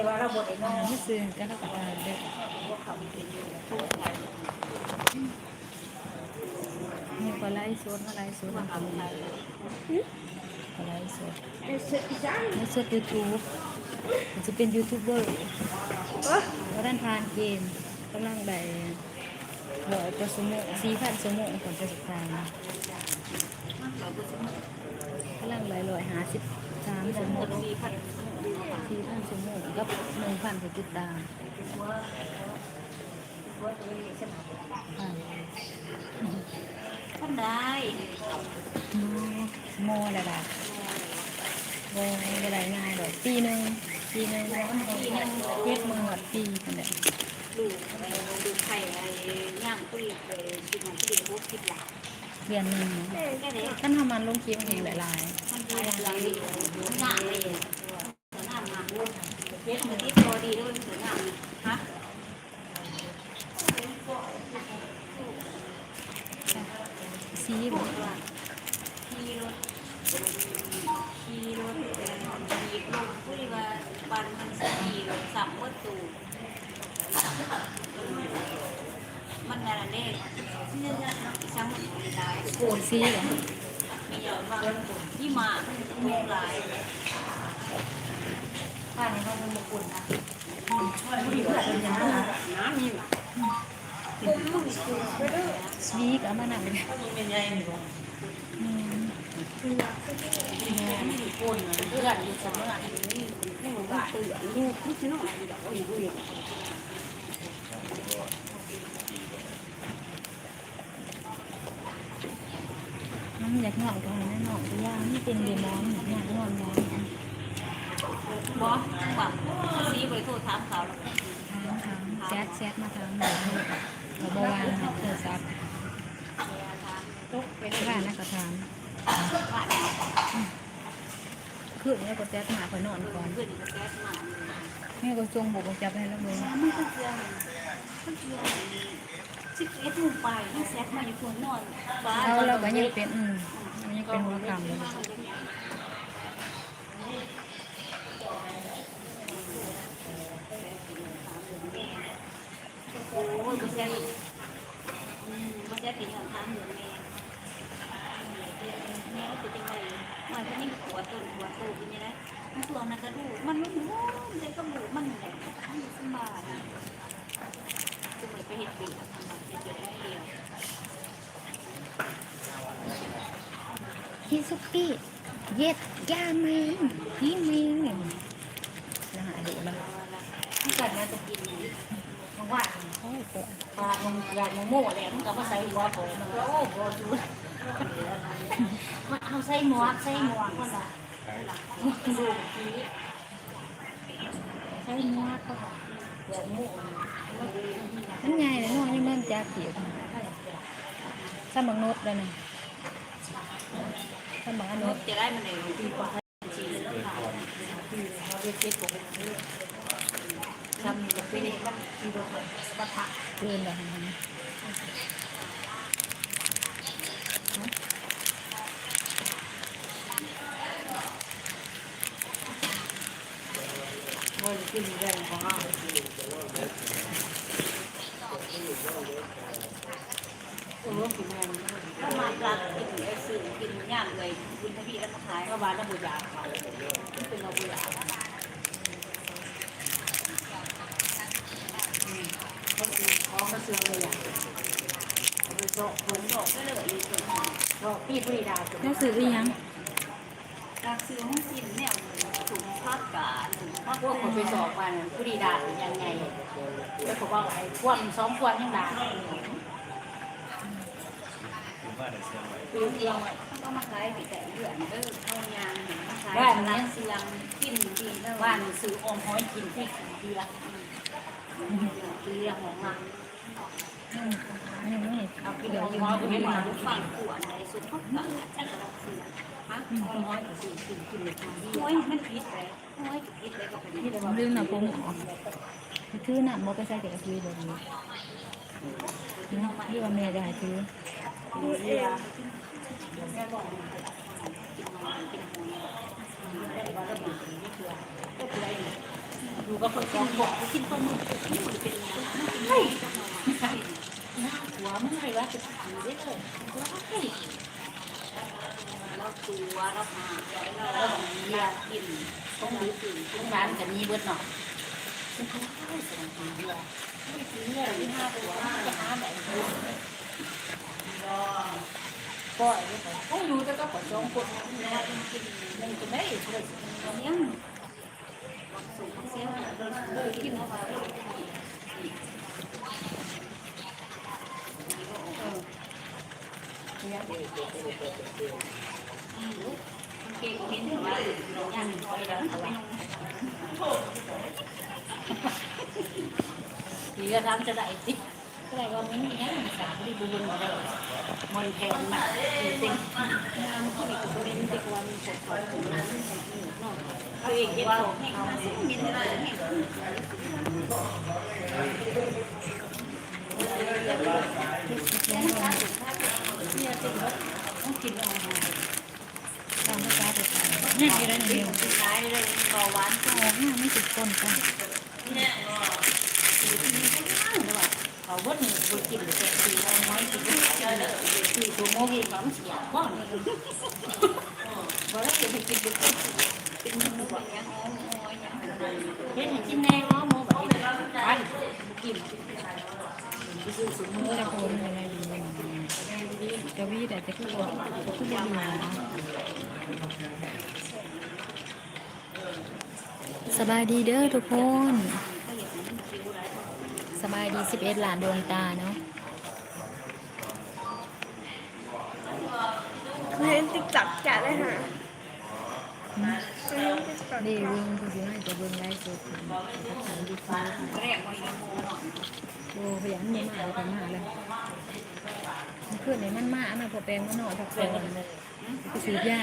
แต่ว่าเราบ่ได้นอนไม่ซื้อก็แล้วก็ตาเด้อบ่เขาเป็นอยู่ทุกไทยมีปลาไหลสดปลาไหลสดมาปลาทำไทยไหลสดเป็นเสื้ออีสานไม่สดยูทูบจะเป็นยูทูบเบอร์ว่าด้านทานเกมกำลังได้ร้อยกว่าสมงสี่พันสมงของประสบการณ์กำลังไหลร้อยห้าสิบสามสมง สี่พันสี่พันสมงกับหนึ่งพันผู้ติดตามหัวตัวนี้ใช่ไหมค่ะท่านได้โมอะไรล่ะโมอะไรง่ายเลยปีหนึ่งปีหนึ่งปีหนึ่งเจ็ดมือหมดปีกันเลยดูดูไข่ไอ้ย่างปุ้ยไปกินของปุ้ยพวกคิดหลักเรียนหนึ่งแค่นี้ท่านทำมันลงคลิปเองหลายมันขายอะไรมันหน้าเลยหน้ามา เย็ดมือที่พอดีด้วยถึงหน้าฮะๆซีบขี่รถขี่รถขี่ลงปุ้ยว่าบันมันขี่รถสับวัตถุมันอะไรเนี่ยช่างมันได้โกนซีเหรอมีเยอะมากที่มามีหลาย บ้านนี้เขาเป็นมกุลนะมีเพื่อนเป็นยังไงน้ำมีซีกเอามาหนักเลยเป็นยังไงนี่บ่อืมมีคนเพื่อนอยู่เสมอนี่นี่หมู่บ้านตื่นลูกที่น้องอกอยู่อยู่น้ำอยากหนอนก็ให้นนอนตัวยานี่เป็นเดมอนอยากนอนมอน บอสว่าซีบริโภคถามเขาแล้วถามถามแซดแซดมาถามหนูเราบวางโทรศัพท์ตกไปที่บ้านนะก็ถามขึ้นแล้วก็แซดมาคอยนอนก่อนเพื่อนก็แก๊สมาแม่ก็จงบอกว่าจับให้แล้วเลยมันก็เชื่อมันเชื่อสิบเอ็ดโมงไปที่แซดมาอยู่คนนอนบ้านเขาเราก็ยังเป็นอืมยังเป็นหัวคำเลย โอ้ย มันจะมันจะเป็นอย่างทางเหมือนแม่แม่เป็นไงมันก็ยิ่หัวต้นหัวโตเป็นยังไงมันตัวนั้นก็ดูมันรู้มันจะก็รู้มันแหละมันสบายจะเหมือนไปเห็นปีกทำแบบเดียวเดียวฮิซุปี้เย็ดยาแมงพี่แมงเนี่ยนะฮะดูแล้วที่ก่อนมาจะกินมันว่าโอ้ย ปลามันยามันโม่แหละมันก็มาใส่หัวผมมันก็โอ้โหดูมันเอาใส่หมวกใส่หมวกคนละดูทีใช่มากก็ยาโม่มันไงเลยน้องยังมันจะเขียวสมังนดเลยนะสมังนนนุกจะได้มันเลยดีกว่าจีนค่ะเราเรียกเจ็บปกติ ทำกับพี่เด็กก็มีรถปะทะเกินเลยนะบริกินเรื่องเราตัวรถกินเงินถ้ามาปลากินไอ้ซื้อกินย่างเลยกินทวีแล้วมาขายก็บานแล้วบุญยาเขาเป็นเราบุญยาคือ ของเสือเลยอะเขาไปโซ่ผมโซ่ก็เลยอีกคนบอกพี่ผู้ดีดาหนังสืออีหยังการซื้อห้องกินเนี่ยถุงทอดกาถุงทอดพวกคนไปสอบมันผู้ดีดาเป็นยังไงแล้วเขาบอกไอ้ควนซ้อมควนยังด่าคือเดียวก็มาขายไปแต่เดือนเออเอายางมาขายร้านเสียงกินดีแล้วบ้านซื้ออมห้อยกินที่กินเดียวเห็นเอเดี๋ยวย้อของมัน ลยห้อยมันผิดเลยห้อยผิดเลยก็เป็นที่เดียวลืมหนักผมออกถือหนักมอไปใส่เด็กถือแบบนี้ที่ว่าแม่จะให้ถือดูก็คนสองบอกกินคนนี่มันเป็นเฮ้ น้าหัวมันอไรวะจะถือได้เลยเฮ้ยเราตัวเราหาเราอยากกินต้องรู้สึกทุกร้านกันนี้เบิดเนาะฉันเขาเข้าสองปีเดียวไม่ถึงเลยที่ห้าตัวจะหาแบบปล่อยไปเขาอยู่แต่ก็ปล่อยสองคนนะกิ นี่ก็ทำจะได้สิก็เลยว่ามีนนี่นะสามที่บุญมันมันแพงมากจริงน้ำที่มีตัวเล่นติวันสดของนั้นเอาเองว่าเอาบินมาให้ดู này này không kịp đâu ตามภาษาเด็กนี่อยู่ได้หนึ่ง cái đây bò bán ออกห้าไม่สิบคนค่ะ họ vớt mình vừa kịp được thì nó nói thì cũng chơi được thì tụi mô gì nó chỉ giảm quá và nó kịp kịp được cái mình gọi nhá thế thì trên này nó mua bảy ăn kịp cái sự sự มัน mua จะโคนอะไร อยู่กะวีแต่จะคือบอกคือบอกอยู่สบายดีเด้อทุกคน สบายดีสิบเอ็ดหลานดวงตาเนาะเล่นติ๊กต็อกจะได้หาเล่นติ๊กต็อกดีเบิ้งคือสิให้จะเบิ้งไลฟ์สดกับสามดีฟ้า cái này ngoài mua nó โอ้ขยันมันมากันมาเลย เพื่อนนมันมาอันนั้นพอแปลงมันหน่อยถักแปลงไปซื้อยา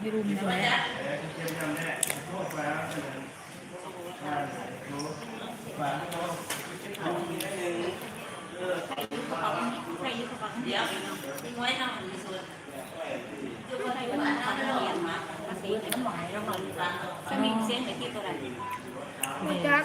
อำรุมอยู่แล้จะมีเสียงไปที่ตัวไหนไม่จัก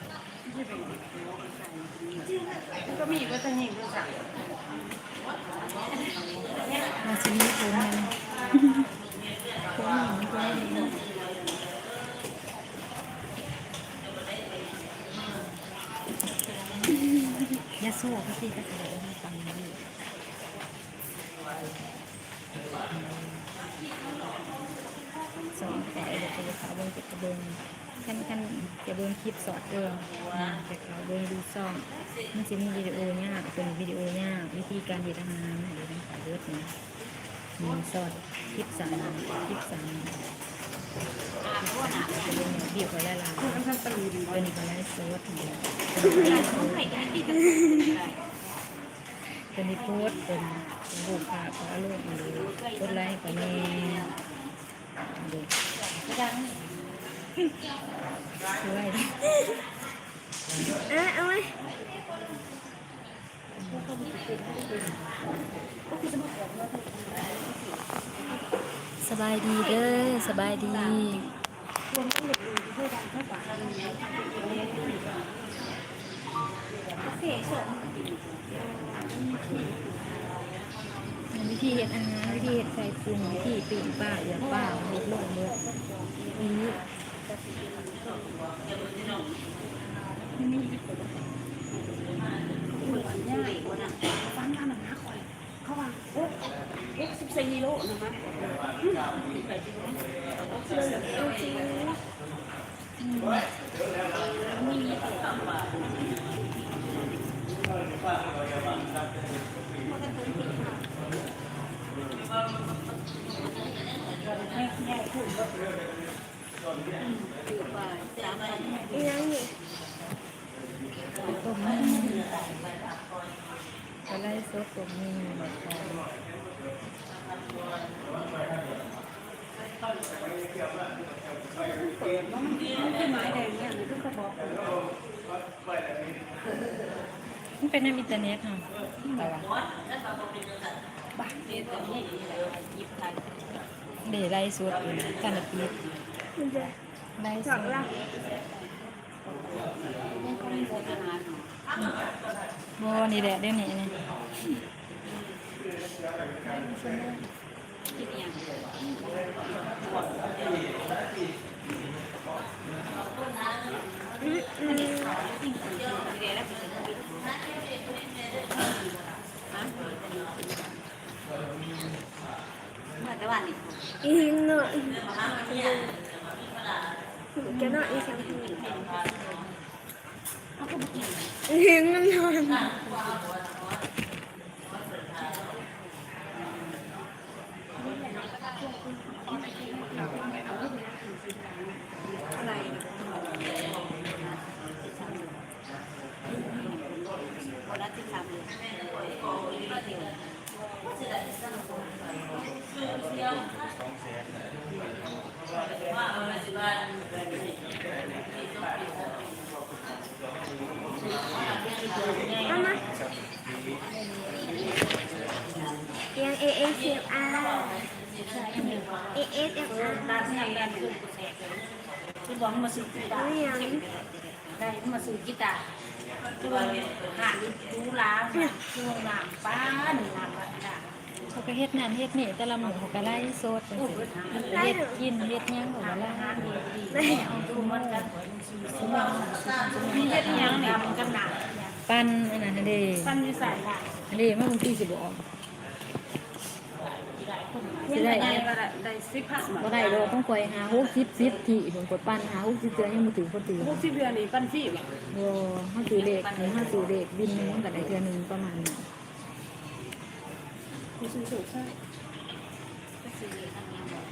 ก็มีก็จะหิวก็สั่งมาชิมีผมมันผมมันก็ดียาโซ่ก็ตีกระต่ายให้ฟังดี สอนแต่เด็กจะขาวเบิ้งจะกระเบิ้งขั้นขั้นจะเบิ้งคลิปสอดเอิงจะขาวเบิ้งดูซ่องมันจะมีวิดีโอยากเป็นวิดีโอยากวิธีการเฮ็ดอาหารเดี๋ยวต้องขายเยอะนะมีสอดคลิปสามคลิปสามจะเป็นเดี่ยวได้ละลุยเป็นอีกแล้วโซดเป็น không phải cái gì cả เป็นโพสเป็นรูปภาพของลูกมาดูกดไลค์กับแม่ เออเอาไหมสบายดีเด้อสบายดี วิธีเห็ดอาหารวิ ธีเห็ดไข่ปีป้าเดือนป้าห็ดโลกเมือนี้ง่ายกว่านั้นฟังกันนะคอยเขาว่าโอ้เอ็กสิบสี่โลนะคะถือไปสาม พันอีนั่งนี่ต้มนี่อะไรสดต้มนี่ขึ้นไม้แดงเนี่ยมันขึ้นกระบอกมันเป็นในอินเทอร์เน็ตค่ะแต่ว่าบ้านเนี่ยตอนนี้ยิบทัน เดี๋ยวไล่สดอยู่นะกันละปีดมันจะไล่สจอดดละยังก็มีโฆษณาหน่อยบ่นี่แหละเดี๋ยวนี้นี่คิดยังเดี๋ยวแล้วไปถึงเมื่อแต่วันนี้ อีหิงหน่อยจะนอนอีสังทีอีหิงมันอน อะไรคนละที่ทำเลย เอามาเ A A C R A S F R ตาที่ทำงานคือคือบอกมาซื้อกีตาร์ได้มาซื้อกีตาร์ตัวหานดูร้านช่วงน้ำป้าหนึ่งน้ำป้าเขาก็เฮ็ดนั่นเฮ็ดนี่แต่ละหมู่เขาก็ไล่สดจังซี่เฮ็ดกินเฮ็ดยังเขาก็ไล่ดูมันกันมีเฮ็ดยังเนี่ยมันกันหนักปั้นอันนั้นอันเด้ปั้นอยู่ใส่ได้อันเด้มันบางทีสิบ่ออก สิได้ได้ได้สิบพันบ่ได้ดอกต้องคอยหา60 10ที่ผมกดปั้นหา60เทื่อยังบ่ถึงคนตื่นหกสิบเดือนนี่ปั้นสี่บบโอ้เฮาซื้อเลขเฮาซื้อเลขบินหนึงมันก็ได้เทื่อหนึ่งประมาณนั้นมีซื้อสูงใช่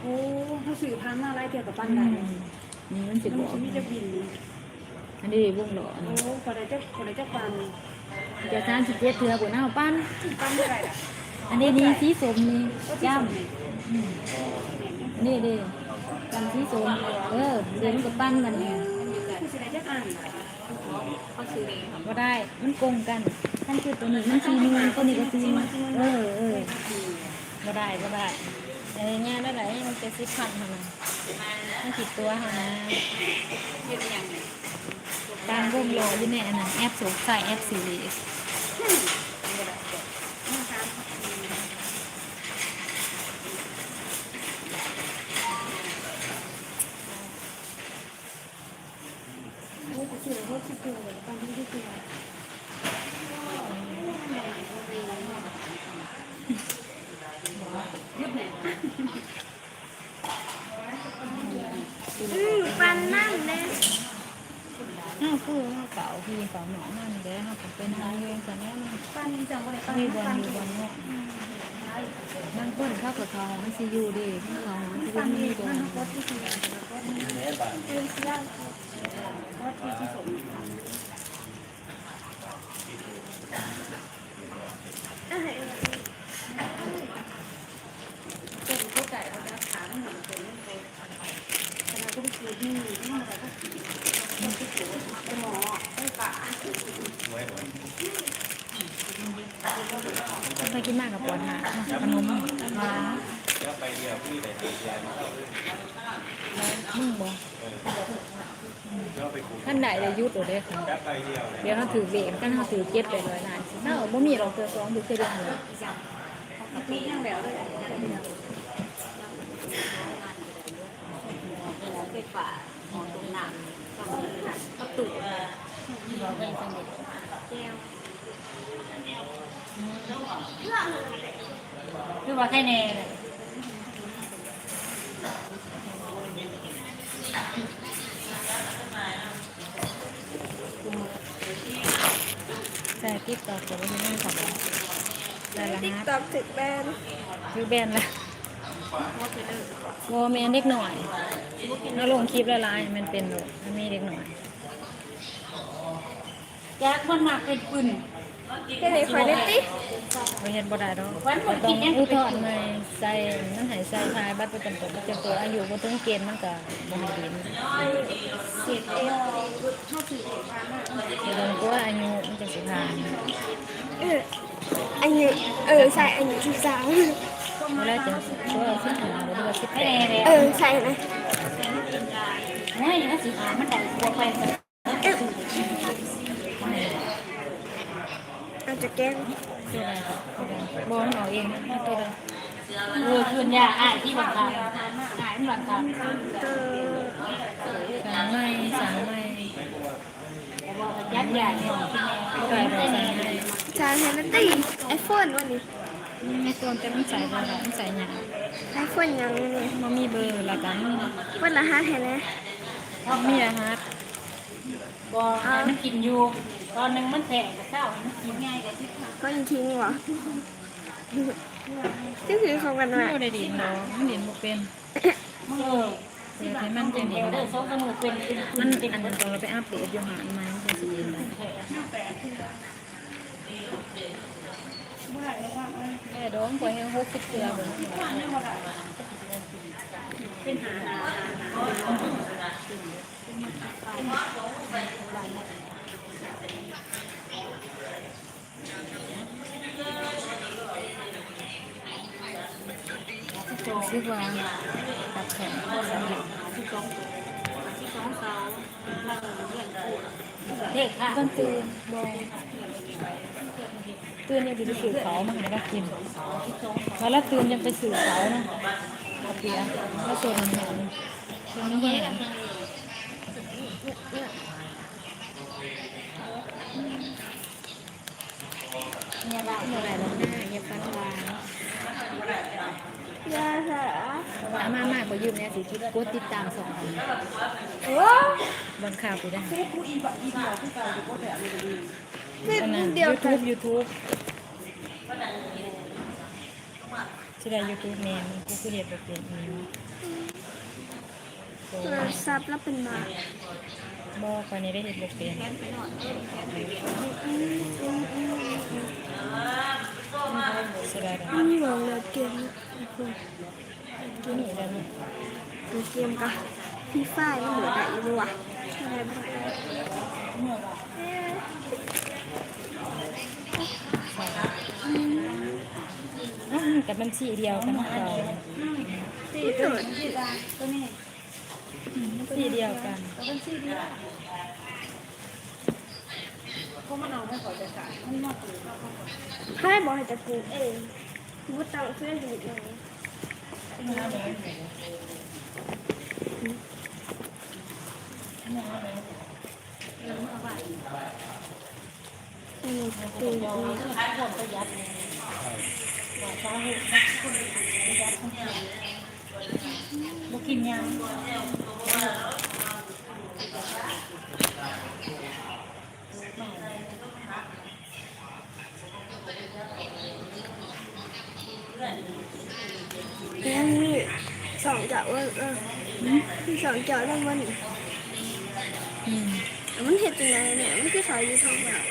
โอ้เขาสื่อพันมาอะไรเกี่ยวกับปั้นได้นี่มันสิบ่อกมีจะบินอันนี้วงหล่ออันโอ้นี้คนใดจะคนใดจะปั้นเดี๋ยว37เจ็ดเทื่อบ่น่าเอาปั้นปั้นเท่าไหร่ล่ะอันนี้นี่สีสมนี่ย่ำ นี่ด้กันสีส้มเออเดี๋ยวมันก็ปั้นกันเนี่ยก็ได้ มันโกงกันท่านคือตัวนี้มันสีนูนตัวนี้ก็สีเออเออก็ได้ก็ได้แต่งานได้ไหนมันจะสิบพันเท่านั้นมันติดตัวเท่านั้นเฮ็ดยังไงการร่วงโลอยู่ในอันนั้นแอปสูงใสัยแอปซีรีส์ โอ้เสือโคตรเสือตอนที่เสือ ยุบเนี่ย อืมปันนั่นเลย ห้าวคือห้าวเก่าพี่เก่าหนอมันเด้ห้าวผมเป็นห้าวเองแต่เนี้ยมัน ปั้นจัง บ่ได้วันมีบอลอยู่บอลเนาะนั่งก้นเข้ากับเขามันซียูดีเขามันซียูมีบอลโคตรที่สุดโคตรที่เรื่องเสือ โคตรที่สุด เอ้ย เป็นผู้ไก่เขาจะถามหนึ่งเป็นเป็นขณะที่คือที่ที่อะไรก็คนที่สูงเป็นหมอเป็นป่า เคยกินมากกับปวดหาขนมหวาน แล้วไปเดียวพี่ได้ไปเดียว มึงบ่ แล้วไป คุยท่านใดได้ยุดหรือได้ค่ะเดี๋ยวเขาถือเบรกกันเขาถือเก็บไปร้อยล้านเน่าบ่มีหรอกเธอสองถือเคยเรื่องเลยตียังแล้วเลยเป็นป่าหอตรงนังประตูคือว่าแค่แน่แต่ ติ๊กต็อกก็ไม่ได้ขับได้ละติ๊กฮะต็อกถึกแบนคือแบนละวอแมนเด็กหน่อยเอาลงคลิปละลายมันเป็นโลกมันมีเด็กหน่อยแจ็คมันมาเป็นปืน แค่ไหนคอยได้ติ๊ก บ่เฮ็ดบ่ได้ดอกวันบ่บ่ต้กิอนงหยังอุทธรณ์ใหม่ใส่มันให้ใส่ทายบัตรประจำตัวประจำตัวอายุบ่ถึงเกณฑ์มันก็บ่ให้เรียนเสียเองถ้าถือเดี๋ยวมันก็ว่าอายุมันจะสิผ่านเอออันนี้เออใส่อันนี้ที่สามเวลาจะตัวสิบห้าหรือว่าสิบแปไม่แน่ดเลยเออใส่นะไม่ถ้าสิหามันได้กลัวไปเอออาจจะแกล้ง ตัวใดบอลเอาเองตัวใดเออคืนยาอ้ายที่บังคับอ้ายมันบังคับเออสั่งไม่สั่งไม่ยัดยาเนี่ยที่แม่ตัวใดเรามไม่ใส่แฮนตี้ไอโฟนวันนี้ไม่ตัวแต่มันใส่ตัวใดมันใส่หยังไอโฟนยังนี่มันมีเบอร์ละกันวันละห้าแทนนะมันมีรหัสบอกมันกินอยู่ ตอนนึงมันแทงกับเจ้ามันกินง่ายกว่าที่ก็ยังทิ้งเหรอที่คือของกันมันว่าบ่ได้ดินดอกมันดินบ่เป็นเออเดี๋ยวให้มันเป็เป็นนเอดินอสองสมุดเป็นเป็นมันเป็นอันนั้นเราไปอัปเดตอยู่หาอันใหม่มันจะสิดินได้แม่ดองกว่าให้60เทื่อเบิ่ง เป็นหารู้สึกว่าตัดแขนสำเร็จที่สองที่สองเสาเราเรียนคู่เด็กค่ะต้นตื่นบอยตื่นยังไปสื่อเขามาให้เรากินพอแล้วตื่นยังไปสื่อเขานะเอาเปียแล้วส่วนมันเห็นส่วนมันเห็ อามามากกว่ายืมเนี่ยสิคิดกดติดตามสองคนโอ้บางข่าวไปได้เฟซอันบุ๊นั้นกเดียวยูกัทูนบยูทูบชื่ออะไรยูทูบเมนกูคือเห็ดแบบเป็นเมนโตโทรศัพท์แล้วเป็นบาทบอกไปนี้ได้เห็ดแบบเป็นชื่ออะไรมันหลงเลยเกมนะ ที่นี่แล้วนี่คือเกมกับพี่ฝ้ายมันเหลือแต่อีบัวอะไรบ้างอ้าวกับบัญชีเดียวกันเราที่สุดบัญชีเดียวกันให้บอกให้จะกูเองกูตังเพื่อนอยู่ไหนอืม กูกูบุกินยังยังมี สองเจ้าเออเออมีสองเจ้าแล้วมันอืมมันเห็ดยังไงเนี่ยมันคือสายยูทูบแบบ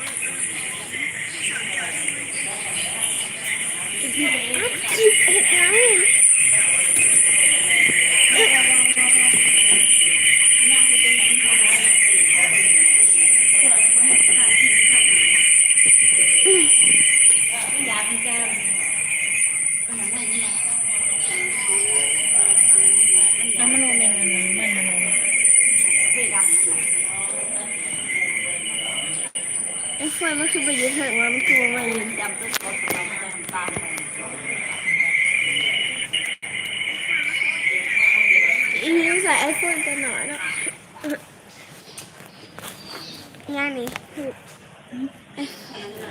คิดเห็ดยัง ไอ้เฟยมันคือไปยืนเถิงามันคือว่ามายืนจำเป็นคนเราตามไปอีนิ้วใส่ไอโฟนตัวหน่อยเนาะงานนี้คือ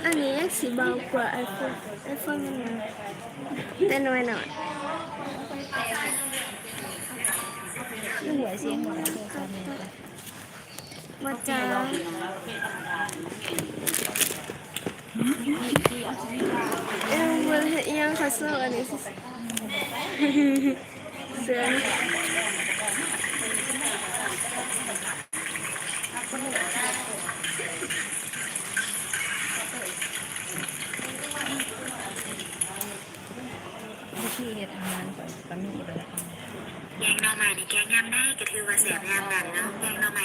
อันนี้ยังสีเบากว่าไอโฟนไอโฟนมันแต่น้อยหน่อยหัวเสียงหัวโทรศัพท์เนี่ยมาจ้า เอ็มเวลเอียงคาโซอันนี้เสือวิธีเฮ็ดอาหารก็ก็มีเลยแกงหน่อไม้ในแกงยำได้ก็ถือว่าแสบยำนั่นเนาะแกงหน่อไม้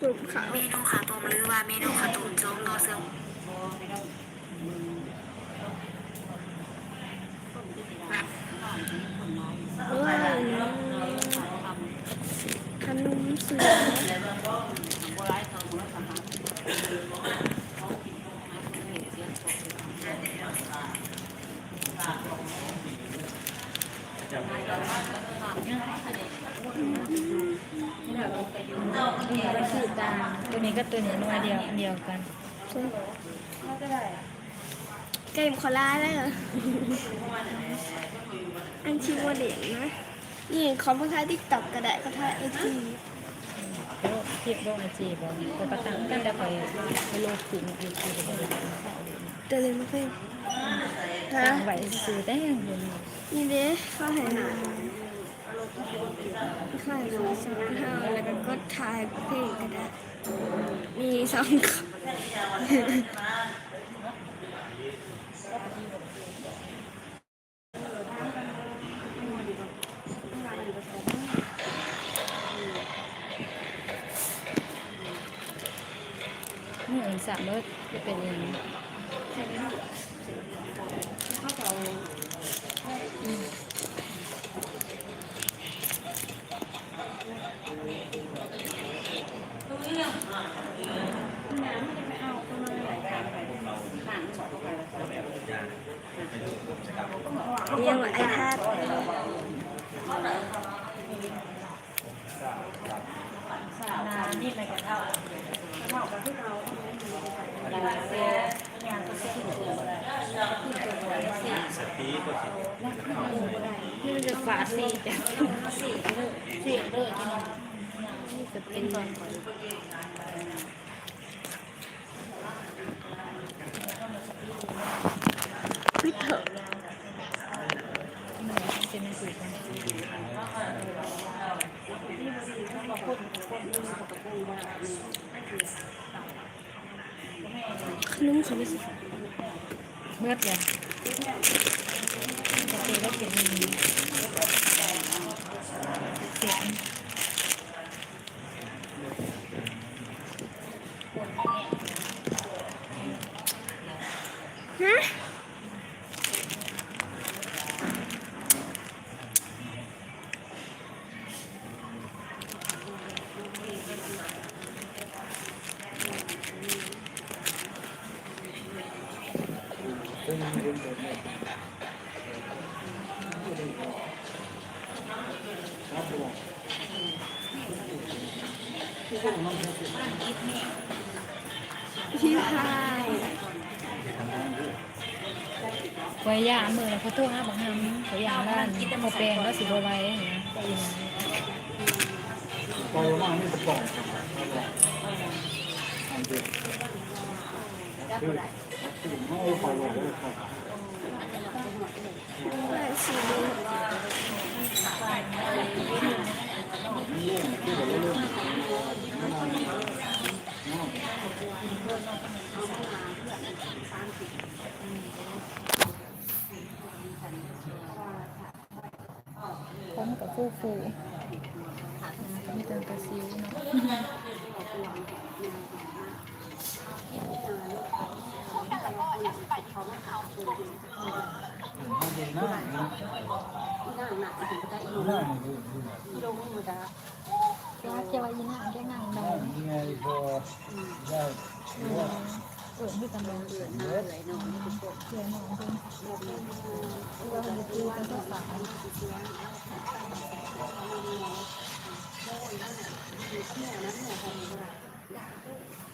ปลูกเขาเมนูข้าวต้มหรือว่าเมนูข้าวต้มโจ๊กต่อเสื่อมว้าวขนมเสือ นี่ก็คือตาตัวนี้ก็ตัวนี้นัวเดียวอันเดียวกันเกมคอล่าได้เหรอ อันชิโมเดลนะ นี่คอมพิวเตอร์ติ๊กต็อกก็ได้ก็ถ่ายไอจีแล้วเทียบโลกไอจีบอกปกติกันจะไปไปโลกถึงไอจีไปเลยเดินมาเพิ่มฮะตั้งไว้ซื้อได้ยังเงินนี่เด้เข้าหายหนาเข้าหายหนาสองห้าแล้วก็กดถ่ายเพลงก็ได้ มีสองคนนี่เองสามรถจะเป็นยังไง เรียกว่าไอแพด นานี่ไปกับเท่าเท่ากับที่เราเราเสียงานก็เสียที่เหลือที่ตัวเสีย สตีก็สิ นี่มันจะฝาซีจ้ะ สี่เลยสี่เลยที่นี่ นี่จะเป็ เป็น นตอนก่อน พิเถอะ มันเป็นสูตรกันขนมเขาไม่สิเมื่อไหร่จะเป็นก็เป็นเพี่พายไว้ยามือแล้วเขาตัวห้าบางห้ามขายาด้านพอแปลงแล้วสิบไว้อย่างเงี้ยก็ยินปล่อยมาไม่สปอร์ตอันเดียวคือไม่ปล่อยเลยครับว่าสีเหลือง ผมกับฟูฟูมีเติมกระซิวเนาะมันเป็นหน้าหน้าหน้านี่คือเจ้าเจ้าอีน่าแกนั่งนอนยังไงพอได้ว่าเออมีกำลังเสือน้ำเลยเนาะเสือหนอนเป็นเสือมันดูเป็นภาษาเสำหรับ